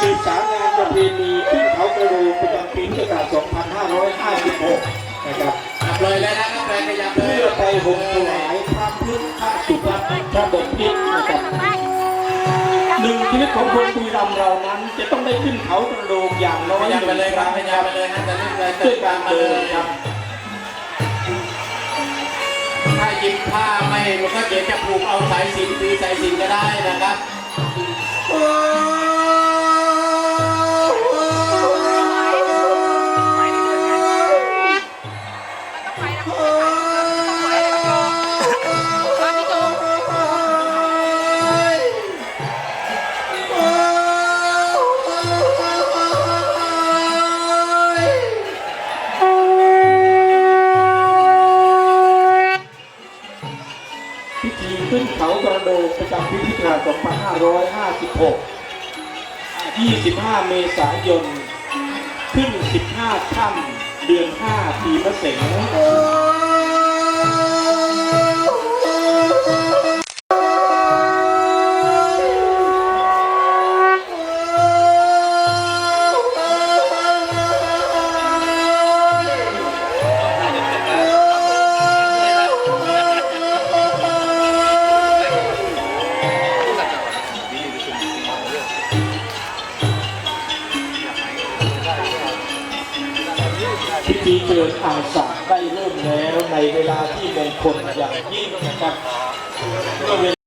พุทธศักราช2556 นะครับจับเลยเลยนะครับแฟนขยับเลยเพื่อไปห่มถวายพระพุทธพระสุภาพพระบพิตรนะครับหนึ่งชีวิตของคนบุรีรัมย์เรานั้น จะต้องได้ขึ้นเขากระโดงอย่างน้อขยยับหไปนึ่งเลยคครัรั้บงขนะคยับรับไปเลยนะจะเล่นเลยด้วยการเดินครับถ้ายิบผ้าไม่มันก็เดี๋ยวจะผูกเอาสายสิญจนตีสายสิญจนก็ได้นะครับ พิธีขึ้นเขากระโดงประจำปีพุทธศักราช2556 25 เมษายน ขึ้น 15ค่ำ ดือน5ปีมะเสง พิธีเจิญอาสาได้เริ่มแล้วในเวลาที่มงคลอย่างยิ่งนะครับเมื่อเวลา